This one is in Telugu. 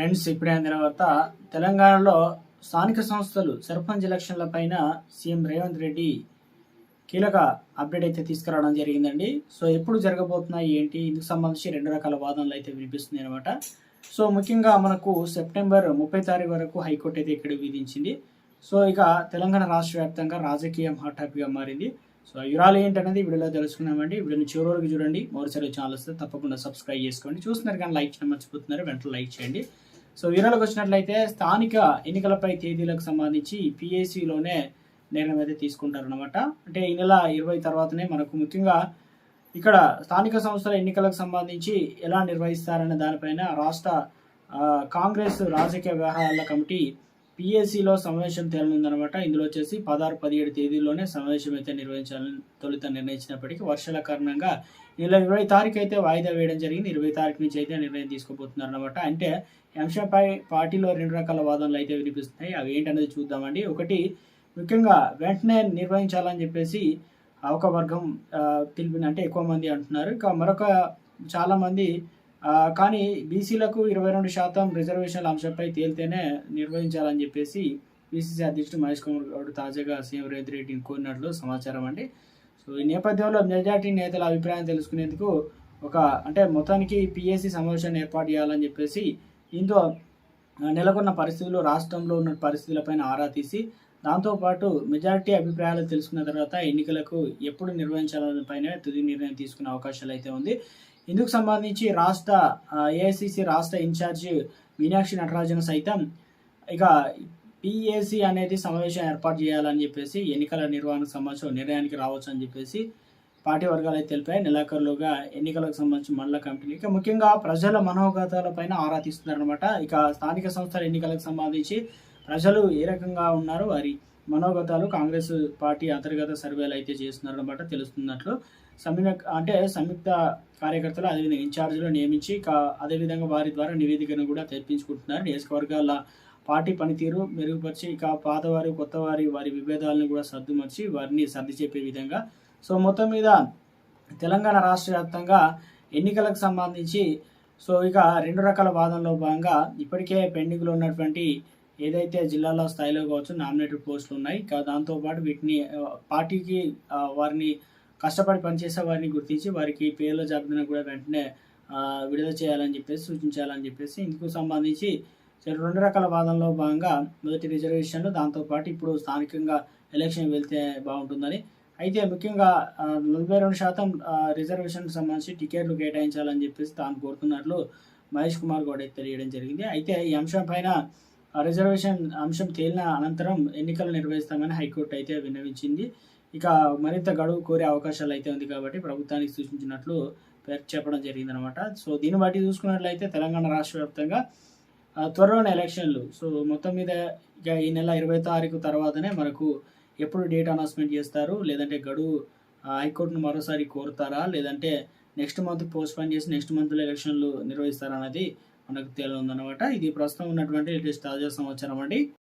ఫ్రెండ్స్ ఇప్పుడైన తర్వాత తెలంగాణలో స్థానిక సంస్థలు సర్పంచ్ ఎలక్షన్ల పైన సీఎం రేవంత్ రెడ్డి కీలక అప్డేట్ అయితే తీసుకురావడం జరిగిందండి. సో ఎప్పుడు జరగబోతున్నాయి ఏంటి? ఇందుకు సంబంధించి రెండు రకాల వాదనలు అయితే వినిపిస్తున్నాయి అనమాట సో ముఖ్యంగా మనకు సెప్టెంబర్ ముప్పై తారీఖు వరకు హైకోర్టు అయితే ఇక్కడ విధించింది. సో ఇక తెలంగాణ రాష్ట్ర వ్యాప్తంగా రాజకీయం హాట్ టాపిక్గా మారింది. సో ఆ వివరాలు ఏంటనేది వీడియోలో తెలుసుకున్నామండి. వీడియోని చివరి వరకు చూడండి. మరోసారి ఛానల్ వస్తే తప్పకుండా సబ్స్క్రైబ్ చేసుకోండి. చూస్తున్నారు కానీ లైక్ చేయడం మర్చిపోతున్నారు. వెంటనే లైక్ చేయండి. సో వివరాలకు వచ్చినట్లయితే స్థానిక ఎన్నికలపై తేదీలకు సంబంధించి పిఏసీలోనే నిర్ణయం అయితే తీసుకుంటారనమాట అంటే ఈ నెల ఇరవై తర్వాతనే మనకు ముఖ్యంగా ఇక్కడ స్థానిక సంస్థల ఎన్నికలకు సంబంధించి ఎలా నిర్వహిస్తారనే దానిపైన రాష్ట్ర కాంగ్రెస్ రాజకీయ వ్యవహారాల కమిటీ పిఎస్సిలో సమావేశం తేలనుందనమాట. ఇందులో వచ్చేసి పదహారు పదిహేడు తేదీల్లోనే సమావేశం అయితే నిర్వహించాలని తొలుత నిర్ణయించినప్పటికీ వర్షాల కారణంగా నెల ఇరవై తారీఖు అయితే వాయిదా వేయడం జరిగింది. ఇరవై తారీఖు నుంచి అయితే నిర్ణయం తీసుకోబోతున్నారు అనమాట అంటే ఈ అంశంపై పార్టీలో రెండు రకాల వాదనలు అయితే వినిపిస్తున్నాయి. అవి ఏంటనేది చూద్దామండి. ఒకటి ముఖ్యంగా వెంటనే నిర్వహించాలని చెప్పేసి ఒక వర్గం తెలిపిన అంటే ఎక్కువ మంది అంటున్నారు. ఇక మరొక చాలామంది కానీ బీసీలకు ఇరవై రెండు శాతం రిజర్వేషన్ల అంశంపై తేలితేనే నిర్వహించాలని చెప్పేసి బీసీసీ అధ్యక్షుడు మహేష్ కుమార్ గౌడ్ తాజాగా సీఎం రేవంత్ రెడ్డిని కోరినట్లు సమాచారం అండి. సో ఈ నేపథ్యంలో మెజార్టీ నేతల అభిప్రాయం తెలుసుకునేందుకు ఒక అంటే మొత్తానికి పిఎస్సి సమావేశాన్ని ఏర్పాటు చేయాలని చెప్పేసి దీంతో నెలకొన్న పరిస్థితులు రాష్ట్రంలో ఉన్న పరిస్థితులపైన ఆరా తీసి దాంతోపాటు మెజారిటీ అభిప్రాయాలు తెలుసుకున్న తర్వాత ఎన్నికలకు ఎప్పుడు నిర్వహించాలనే పైన తుది నిర్ణయం తీసుకునే అవకాశాలు అయితే ఉంది. ఇందుకు సంబంధించి రాష్ట్ర ఏఐసిసి రాష్ట్ర ఇన్ఛార్జ్ మీనాక్షి నటరాజన్ సైతం ఇక పిఏసి అనేది సమావేశం ఏర్పాటు చేయాలని చెప్పేసి ఎన్నికల నిర్వహణకు సంబంధించిన నిర్ణయానికి రావచ్చు అని చెప్పేసి పార్టీ వర్గాలు అయితే తెలిపాయి. నెలాఖరులోగా ఎన్నికలకు సంబంధించి మండల కమిటీలు ఇక ముఖ్యంగా ప్రజల మనోగతాలపైన ఆరా తీస్తున్నారనమాట ఇక స్థానిక సంస్థల ఎన్నికలకు సంబంధించి ప్రజలు ఏ రకంగా ఉన్నారు వారి మనోగతాలు కాంగ్రెస్ పార్టీ అంతర్గత సర్వేలు అయితే చేస్తున్నారనమాట తెలుస్తున్నట్లు సమయ అంటే సంయుక్త కార్యకర్తలు అదేవిధంగా ఇన్ఛార్జీలు నియమించి ఇక అదేవిధంగా వారి ద్వారా నివేదికను కూడా తెప్పించుకుంటున్నారు. నియోజకవర్గాల పార్టీ పనితీరు మెరుగుపరిచి ఇక పాతవారి కొత్తవారి వారి విభేదాలను కూడా సర్దుమర్చి వారిని సర్ది చెప్పే విధంగా. సో మొత్తం మీద తెలంగాణ రాష్ట్ర వ్యాప్తంగా ఎన్నికలకు సంబంధించి సో ఇక రెండు రకాల వాదనలో భాగంగా ఇప్పటికే పెండింగ్లో ఉన్నటువంటి ఏదైతే జిల్లాల స్థాయిలో కావచ్చు నామినేటెడ్ పోస్టులు ఉన్నాయి. దాంతోపాటు వీటిని పార్టీకి వారిని కష్టపడి పనిచేసే వారిని గుర్తించి వారికి పేర్ల జాబితాను కూడా వెంటనే విడుదల చేయాలని చెప్పేసి సూచించాలని చెప్పేసి ఇందుకు సంబంధించి రెండు రకాల వాదనలో భాగంగా మొదటి రిజర్వేషన్లు దాంతోపాటు ఇప్పుడు స్థానికంగా ఎలక్షన్ వెళ్తే బాగుంటుందని. అయితే ముఖ్యంగా నలభై రెండు శాతం రిజర్వేషన్కి సంబంధించి టికెట్లు కేటాయించాలని చెప్పేసి తాను కోరుతున్నట్లు మహేష్ కుమార్ గౌడ్ తెలియడం జరిగింది. అయితే ఈ అంశం పైన రిజర్వేషన్ అంశం తేలిన అనంతరం ఎన్నికలు నిర్వహిస్తామని హైకోర్టు అయితే విన్నవించింది. ఇక మరింత గడువు కోరే అవకాశాలు అయితే ఉంది కాబట్టి ప్రభుత్వానికి సూచించినట్లు చెప్పడం జరిగిందనమాట సో దీన్ని బట్టి చూసుకున్నట్లయితే తెలంగాణ రాష్ట్ర వ్యాప్తంగా త్వరలోనే ఎలక్షన్లు. సో మొత్తం మీద ఇక ఈ నెల ఇరవై తారీఖు తర్వాతనే మనకు ఎప్పుడు డేట్ అనౌన్స్మెంట్ చేస్తారు? లేదంటే గడువు హైకోర్టును మరోసారి కోరుతారా? లేదంటే నెక్స్ట్ మంత్ పోస్ట్ పోన్ చేసి నెక్స్ట్ మంత్లో ఎలక్షన్లు నిర్వహిస్తారా అనేది మనకు తేలిందనమాట ఇది ప్రస్తుతం ఉన్నటువంటి లేటెస్ట్ తాజా సమాచారం అండి.